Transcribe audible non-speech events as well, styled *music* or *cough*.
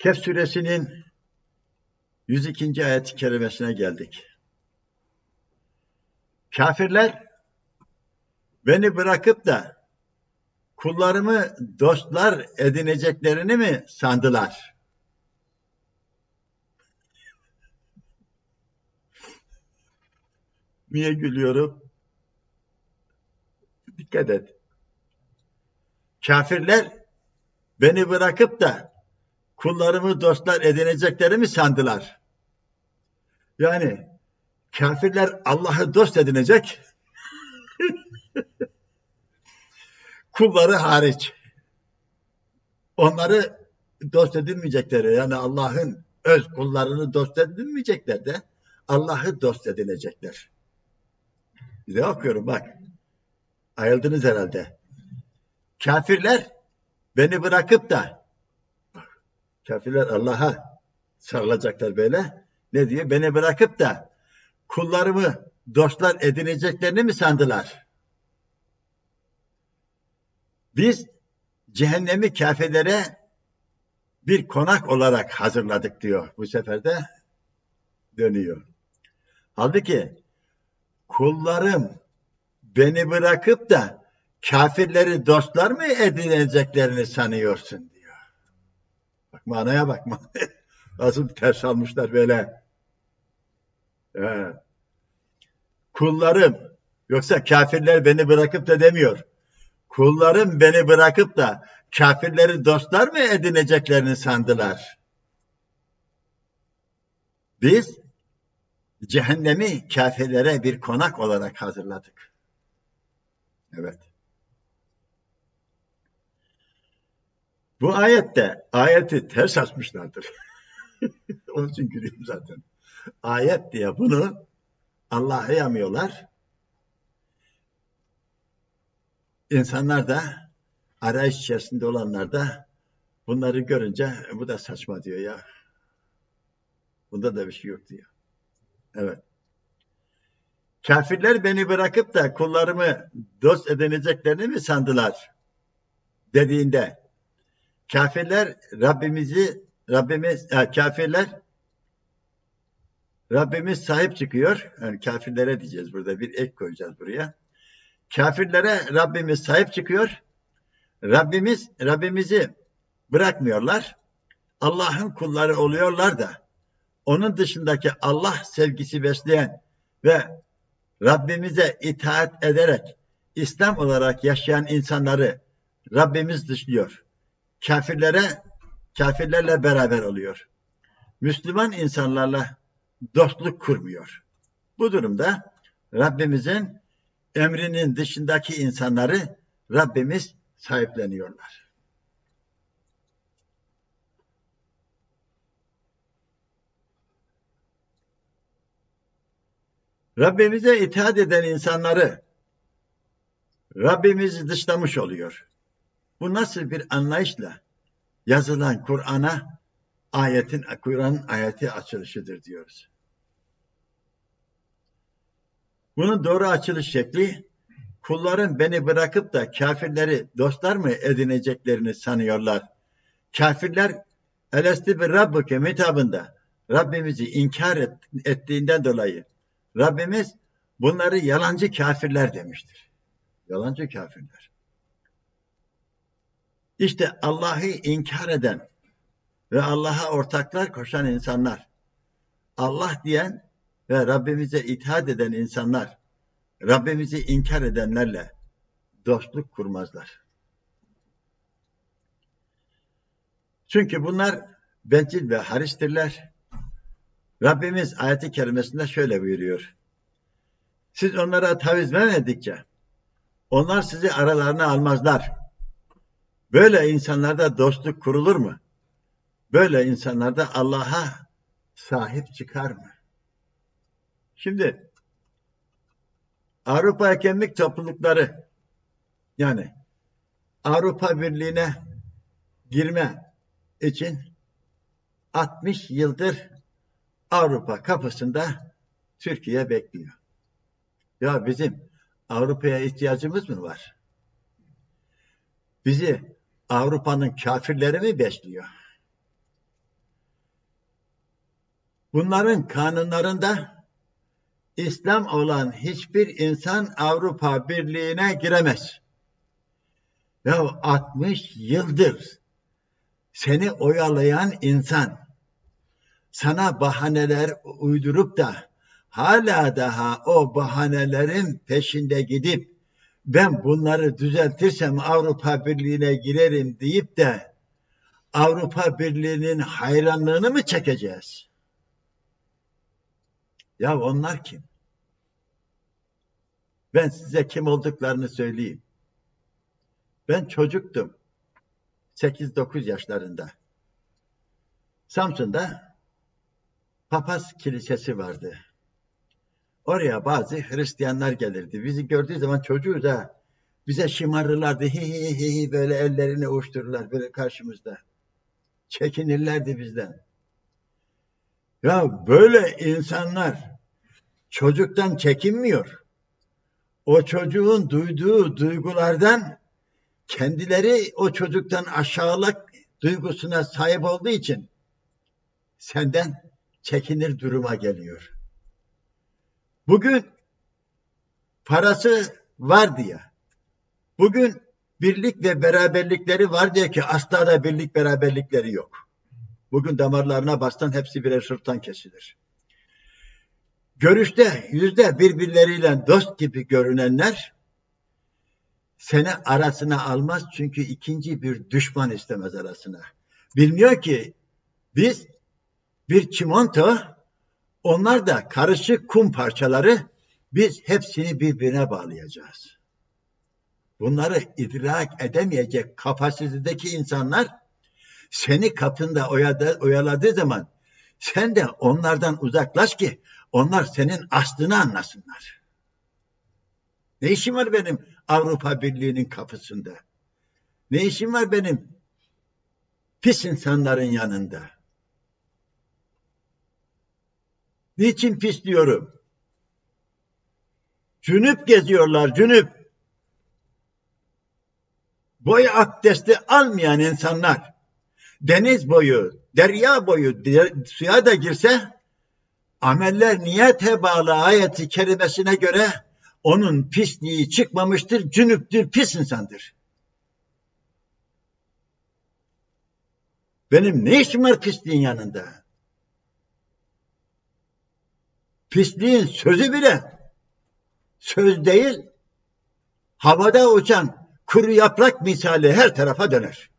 Kehf suresinin 102. ayet-i kerimesine geldik. Kafirler beni bırakıp da kullarımı dostlar edineceklerini mi sandılar? *laughs* Niye gülüyorum? Dikkat et. Kafirler beni bırakıp da kullarımı dostlar edinecekleri mi sandılar? Yani kafirler Allah'ı dost edinecek, *laughs* kulları hariç. Onları dost edinmeyecekleri, yani Allah'ın öz kullarını dost edinmeyecekler de Allah'ı dost edinecekler. De okuyorum bak. Ayıldınız herhalde. Kafirler beni bırakıp da kafirler Allah'a sarılacaklar böyle. Ne diyor? Beni bırakıp da kullarımı dostlar edineceklerini mi sandılar? Biz cehennemi kafirlere bir konak olarak hazırladık diyor. Bu sefer de dönüyor. Halbuki kullarım beni bırakıp da kafirleri dostlar mı edineceklerini sanıyorsun diyor. Bak manaya bak. *laughs* Nasıl ters almışlar böyle. Evet. Kullarım yoksa kafirler beni bırakıp da demiyor. Kullarım beni bırakıp da kafirleri dostlar mı edineceklerini sandılar. Biz cehennemi kafirlere bir konak olarak hazırladık. Evet. Bu ayette ayeti ters açmışlardır. *laughs* Onun için gülüyorum zaten. Ayet diye bunu Allah'a yamıyorlar. İnsanlar da arayış içerisinde olanlar da bunları görünce bu da saçma diyor ya. Bunda da bir şey yok diyor. Evet. Kafirler beni bırakıp da kullarımı dost edineceklerini mi sandılar? Dediğinde kafirler Rabbimizi Rabbimiz yani kafirler Rabbimiz sahip çıkıyor. Yani kafirlere diyeceğiz burada bir ek koyacağız buraya. Kafirlere Rabbimiz sahip çıkıyor. Rabbimiz Rabbimizi bırakmıyorlar. Allah'ın kulları oluyorlar da onun dışındaki Allah sevgisi besleyen ve Rabbimize itaat ederek İslam olarak yaşayan insanları Rabbimiz dışlıyor. Kafirlere kafirlerle beraber oluyor. Müslüman insanlarla dostluk kurmuyor. Bu durumda Rabbimizin emrinin dışındaki insanları Rabbimiz sahipleniyorlar. Rabbimize itaat eden insanları Rabbimizi dışlamış oluyor. Bu nasıl bir anlayışla yazılan Kur'an'a ayetin Kur'an'ın ayeti açılışıdır diyoruz. Bunun doğru açılış şekli kulların beni bırakıp da kafirleri dostlar mı edineceklerini sanıyorlar. Kafirler Elesti bir Rabbuke mitabında Rabbimizi inkar et, ettiğinden dolayı Rabbimiz bunları yalancı kafirler demiştir. Yalancı kafirler. İşte Allah'ı inkar eden ve Allah'a ortaklar koşan insanlar, Allah diyen ve Rabbimize itaat eden insanlar, Rabbimizi inkar edenlerle dostluk kurmazlar. Çünkü bunlar bencil ve haristirler. Rabbimiz ayeti kerimesinde şöyle buyuruyor. Siz onlara taviz vermedikçe onlar sizi aralarına almazlar. Böyle insanlarda dostluk kurulur mu? Böyle insanlarda Allah'a sahip çıkar mı? Şimdi Avrupa Hakemlik Toplulukları yani Avrupa Birliği'ne girme için 60 yıldır Avrupa kapısında Türkiye bekliyor. Ya bizim Avrupa'ya ihtiyacımız mı var? Bizi Avrupa'nın kafirleri mi besliyor? Bunların kanunlarında İslam olan hiçbir insan Avrupa Birliği'ne giremez. Ya 60 yıldır seni oyalayan insan sana bahaneler uydurup da hala daha o bahanelerin peşinde gidip ben bunları düzeltirsem Avrupa Birliği'ne girerim deyip de Avrupa Birliği'nin hayranlığını mı çekeceğiz? Ya onlar kim? Ben size kim olduklarını söyleyeyim. Ben çocuktum. 8-9 yaşlarında. Samsun'da papaz kilisesi vardı. Oraya bazı Hristiyanlar gelirdi. Bizi gördüğü zaman çocuğu da bize şımarırlardı. Hi hi hi hi böyle ellerini uçtururlar böyle karşımızda. Çekinirlerdi bizden. Ya böyle insanlar çocuktan çekinmiyor. O çocuğun duyduğu duygulardan kendileri o çocuktan aşağılık duygusuna sahip olduğu için senden çekinir duruma geliyor. Bugün parası var diye, bugün birlik ve beraberlikleri var diye ki asla da birlik beraberlikleri yok. Bugün damarlarına bastan hepsi birer sırttan kesilir. Görüşte yüzde birbirleriyle dost gibi görünenler seni arasına almaz çünkü ikinci bir düşman istemez arasına. Bilmiyor ki biz bir çimento onlar da karışık kum parçaları biz hepsini birbirine bağlayacağız. Bunları idrak edemeyecek kapasitedeki insanlar seni kapında oyaladı, oyaladığı zaman sen de onlardan uzaklaş ki onlar senin aslını anlasınlar. Ne işim var benim Avrupa Birliği'nin kapısında? Ne işim var benim pis insanların yanında? Niçin pis diyorum? Cünüp geziyorlar, cünüp. Boy abdesti almayan insanlar, deniz boyu, derya boyu suya da girse, ameller niyete bağlı ayeti kerimesine göre onun pisliği çıkmamıştır, cünüptür, pis insandır. Benim ne işim var pisliğin yanında? Pisliğin sözü bile söz değil, havada uçan kuru yaprak misali her tarafa döner.